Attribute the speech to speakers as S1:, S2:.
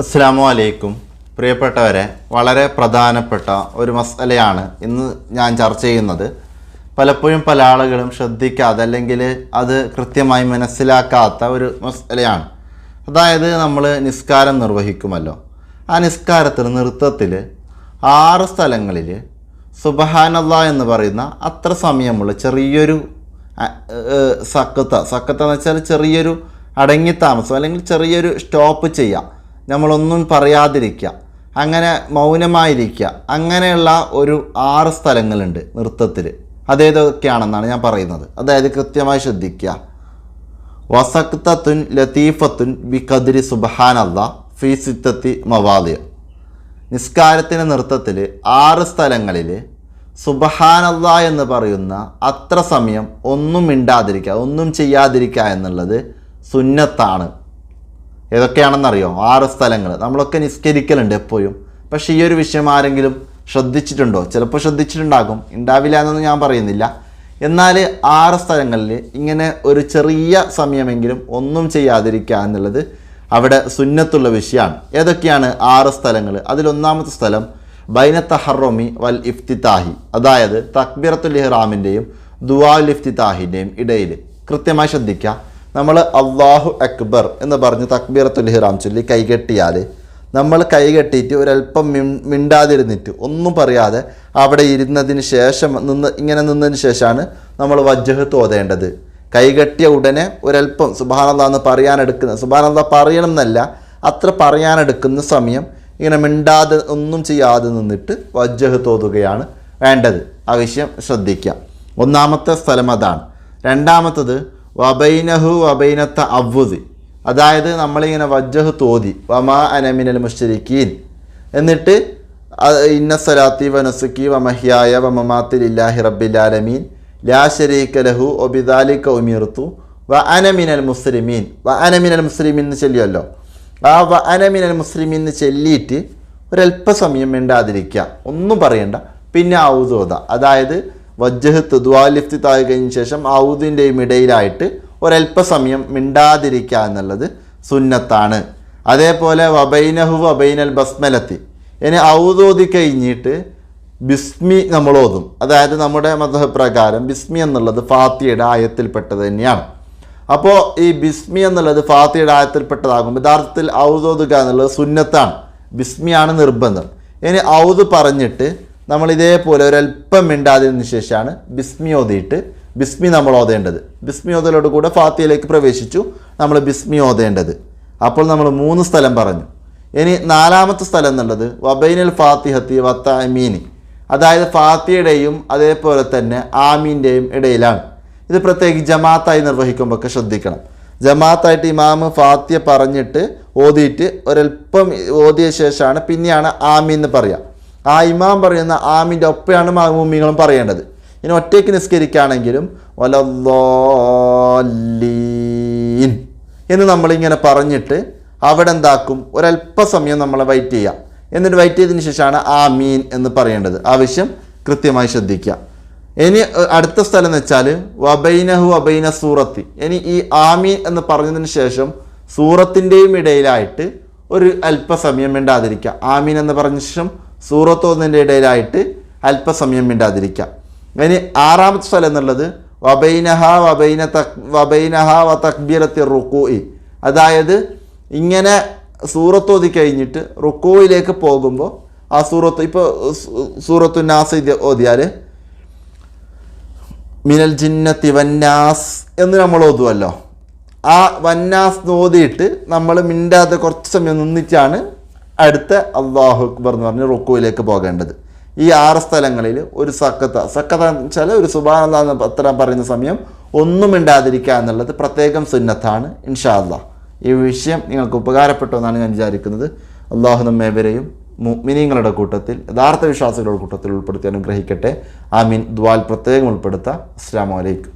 S1: അസ്സാമു അലൈക്കും പ്രിയപ്പെട്ടവരെ വളരെ പ്രധാനപ്പെട്ട ഒരു മസലയാണ് ഇന്ന് ഞാൻ ചർച്ച ചെയ്യുന്നത്. പലപ്പോഴും പല ആളുകളും ശ്രദ്ധിക്കാതെ അല്ലെങ്കിൽ അത് കൃത്യമായി മനസ്സിലാക്കാത്ത ഒരു മസലയാണ് അതായത് നമ്മൾ നിസ്കാരം നിർവഹിക്കുമല്ലോ. ആ നിസ്കാരത്തിൽ നൃത്തത്തിൽ ആറ് സ്ഥലങ്ങളിൽ സുബഹാനല്ല എന്ന് പറയുന്ന അത്ര സമയമുള്ള ചെറിയൊരു സക്കത്ത. സക്കത്ത എന്ന് വെച്ചാൽ ചെറിയൊരു അടങ്ങി താമസം അല്ലെങ്കിൽ ചെറിയൊരു സ്റ്റോപ്പ് ചെയ്യുക നമ്മളൊന്നും പറയാതിരിക്കുക. അങ്ങനെ മൗനമായിരിക്കുക. അങ്ങനെയുള്ള ഒരു ആറ് സ്ഥലങ്ങളുണ്ട് നൃത്തത്തിൽ. അതേതൊക്കെയാണെന്നാണ് ഞാൻ പറയുന്നത്. അതായത് കൃത്യമായി ശ്രദ്ധിക്കുക. വസക്തത്തുൻ ലത്തീഫത്തുൻ ബി കദിരി സുബഹാനല്ല ഫി സിത്തത്തി മവാദിയ നിസ്കാരത്തിന്റെ നൃത്തത്തിൽ ആറ് സ്ഥലങ്ങളിൽ സുബഹാനല്ല എന്ന് പറയുന്ന അത്ര സമയം ഒന്നും മിണ്ടാതിരിക്കുക ഒന്നും ചെയ്യാതിരിക്കുക എന്നുള്ളത് സുന്നത്താണ്. ഏതൊക്കെയാണെന്നറിയോ? ആറ് സ്ഥലങ്ങൾ നമ്മളൊക്കെ നിസ്കരിക്കലുണ്ട് എപ്പോഴും. പക്ഷേ ഈ ഒരു വിഷയം ആരെങ്കിലും ശ്രദ്ധിച്ചിട്ടുണ്ടോ? ചിലപ്പോൾ ശ്രദ്ധിച്ചിട്ടുണ്ടാകും. ഉണ്ടാവില്ല എന്നൊന്നും ഞാൻ പറയുന്നില്ല. എന്നാൽ ആറ് സ്ഥലങ്ങളിൽ ഇങ്ങനെ ഒരു ചെറിയ സമയമെങ്കിലും ഒന്നും ചെയ്യാതിരിക്കുക എന്നുള്ളത് അവിടെ സുന്നത്തുള്ള വിഷയമാണ് ഏതൊക്കെയാണ് ആറ് സ്ഥലങ്ങൾ അതിലൊന്നാമത്തെ സ്ഥലം ബൈനത്ത ഹറോമി വൽ ഇഫ്തിത്താഹി അതായത് തക്ബീറത്തുൽ ഇഹ്റാമിന്റെയും ദുവാൽ ഇഫ്തിത്താഹിന്റെയും ഇടയിൽ കൃത്യമായി ശ്രദ്ധിക്കുക. നമ്മൾ അള്ളാഹു അക്ബർ എന്ന് പറഞ്ഞ് തക്ബീറത്തുൽ ഹിറാം ചൊല്ലി കൈകെട്ടിയാൽ നമ്മൾ കൈകെട്ടിയിട്ട് ഒരല്പം മിണ്ടാതിരുന്നിട്ട് ഒന്നും പറയാതെ അവിടെ ഇരുന്നതിന് ശേഷം നിന്ന് ഇങ്ങനെ നിന്നതിന് ശേഷമാണ് നമ്മൾ വജ്ജഹ് തോതേണ്ടത്. കൈകെട്ടിയ ഉടനെ ഒരല്പം സുബാനന്ദ എന്ന് പറയാനെടുക്കുന്ന സുബാനന്ദ പറയണം എന്നല്ല അത്ര പറയാനെടുക്കുന്ന സമയം ഇങ്ങനെ മിണ്ടാതെ ഒന്നും ചെയ്യാതെ നിന്നിട്ട് വജ്ജഹ് തോതുകയാണ് വേണ്ടത്. ആ വിഷയം ശ്രദ്ധിക്കാം. ഒന്നാമത്തെ സ്ഥലം അതാണ്. രണ്ടാമത്തത് വബൈനഹു വബൈനത്ത അവ്വുദ് അതായത് നമ്മളിങ്ങനെ വജ്ജഹ് തോതി. വമാ അനമിനൽ മുഷരിക്കീൻ. എന്നിട്ട് ഇന്ന സലാത്തി വനസുക്കി വമഹ്യായ വമമാത്തിൽ ഇല്ലാഹി റബ്ബിലാലമീൻ ലാ ശരീക ലഹു ഒബിദാലിക്ക ഉമീർത്തു വ അനമിനൽ മുസ്ലിമീൻ. വ അനമിനൽ മുസ്ലിമീൻ എന്ന് ചൊല്ലിയല്ലോ. ആ വ അനമിനൽ മുസ്ലിമീൻ എന്ന് ചൊല്ലിയിട്ട് ഒരല്പസമയം മിണ്ടാതിരിക്കുക. ഒന്നും പറയണ്ട. പിന്നെ ഔദോദ. അതായത് വജ്ജഹത്ത് ദ്വാലിഫ്തി താഴ്കഴിഞ്ഞ ശേഷം ഔദിന്റെയും ഇടയിലായിട്ട് ഒരല്പസമയം മിണ്ടാതിരിക്കുക എന്നുള്ളത് സുന്നത്താണ്. അതേപോലെ വബൈനഹു വബൈനൽ ബസ്മലത്തി. ഇനി ഔദോതി കഴിഞ്ഞിട്ട് ബിസ്മി നമ്മൾ ഓതും. അതായത് നമ്മുടെ മതപ്രകാരം ബിസ്മി എന്നുള്ളത് ഫാത്തിയുടെ ആയത്തിൽപ്പെട്ടത് തന്നെയാണ്. അപ്പോൾ ഈ ബിസ്മി എന്നുള്ളത് ഫാത്തിയുടെ ആയത്തിൽപ്പെട്ടതാകുമ്പോൾ യഥാർത്ഥത്തിൽ ഔദോതുക എന്നുള്ളത് സുന്നത്താണ്. ബിസ്മിയാണ് നിർബന്ധം. ഇനി ഔദ് പറഞ്ഞിട്ട് നമ്മൾ ഇതേപോലെ ഒരല്പം മിണ്ടാതിരുന്ന ശേഷമാണ് ബിസ്മി ഓതിയിട്ട് ബിസ്മി നമ്മൾ ഓതേണ്ടത്. ബിസ്മി ഓതലോട് കൂടെ ഫാത്തിയിലേക്ക് പ്രവേശിച്ചു നമ്മൾ ബിസ്മി ഓതേണ്ടത്. അപ്പോൾ നമ്മൾ മൂന്ന് സ്ഥലം പറഞ്ഞു. ഇനി നാലാമത്തെ സ്ഥലം എന്നുള്ളത് വബൈനൽ ഫാത്തിഹത്തി വത്ത അമീനി അതായത് ഫാത്തിയുടെയും അതേപോലെ തന്നെ ആമീന്റെയും ഇടയിലാണ്. ഇത് പ്രത്യേകിച്ച് ജമാഅത്തായി നിർവഹിക്കുമ്പോൾ ഒക്കെ ശ്രദ്ധിക്കണം. ജമാഅത്തായിട്ട് ഇമാമ് ഫാത്തിയ പറഞ്ഞിട്ട് ഓതിയിട്ട് ഒരൽപ്പം ഓതിയ ശേഷമാണ് പിന്നെയാണ് ആമീൻ എന്ന് പറയുക ആ ഇമാം പറയുന്ന ആമിന്റെ ഒപ്പയാണ് മാമൂമികളും പറയേണ്ടത്. ഇനി ഒറ്റയ്ക്ക് നിസ്കരിക്കുകയാണെങ്കിലും വലല്ലീൻ എന്ന് നമ്മളിങ്ങനെ പറഞ്ഞിട്ട് അവിടെ എന്താക്കും? ഒരല്പസമയം നമ്മൾ വെയിറ്റ് ചെയ്യാം. എന്നിട്ട് വെയിറ്റ് ചെയ്തതിന് ശേഷമാണ് ആ മീൻ എന്ന് പറയേണ്ടത്. ആവശ്യം കൃത്യമായി ശ്രദ്ധിക്കുക. ഇനി അടുത്ത സ്ഥലം എന്ന് വെച്ചാൽ വബൈനഹു വബൈന സൂറത്തി. ഇനി ഈ ആമീൻ എന്ന് പറഞ്ഞതിന് ശേഷം സൂറത്തിന്റെയും ഇടയിലായിട്ട് ഒരു അല്പസമയം മിണ്ടാതിരിക്കുക. ആമീൻ എന്ന് പറഞ്ഞ ശേഷം സൂറത്ത് ഒന്നിന്റെ ഇടയിലായിട്ട് അല്പസമയം മിണ്ടാതിരിക്കാം. ഇനി ആറാമത്തെ സ്ഥലം എന്നുള്ളത് വബൈനഹ വബൈന തക് വബൈനഹ വ തക്ബീറത്തി റുക്കൂഇ അതായത് ഇങ്ങനെ സൂറത്ത് ഓതി കഴിഞ്ഞിട്ട് റുക്കോയിലേക്ക് പോകുമ്പോൾ ആ സൂറത്ത് ഇപ്പോൾ സൂറത്തു നാസ് ഓതിയാൽ മിനൽ ജിന്നത്തി വന്നാസ് എന്ന് നമ്മൾ ഓതുമല്ലോ ആ വന്നാസ് ഓതിയിട്ട് നമ്മൾ മിണ്ടാതെ കുറച്ച് സമയം നിന്നിട്ടാണ് അടുത്ത അള്ളാഹു അക്ബർ എന്ന് പറഞ്ഞ് റുക്കുവിലേക്ക് പോകേണ്ടത്. ഈ ആറ് സ്ഥലങ്ങളിൽ ഒരു സക്കത്ത സക്കത്ത എന്ന് വെച്ചാൽ ഒരു സുബാന എന്ന് അത്ര പറയുന്ന സമയം ഒന്നും ഇണ്ടാതിരിക്കുക എന്നുള്ളത് പ്രത്യേകം സുന്നത്താണ് ഇൻഷാ അള്ളാഹ് ഈ വിഷയം നിങ്ങൾക്ക് ഉപകാരപ്പെട്ടു എന്നാണ് ഞാൻ വിചാരിക്കുന്നത്. അള്ളാഹു നമ്മേവരെയും മിനിങ്ങളുടെ കൂട്ടത്തിൽ യഥാർത്ഥ വിശ്വാസികളുടെ കൂട്ടത്തിൽ ഉൾപ്പെടുത്തി അനുഗ്രഹിക്കട്ടെ. ആമീൻ. ദ്വാൽ പ്രത്യേകം ഉൾപ്പെടുത്താം. അസ്സാം വലൈക്കും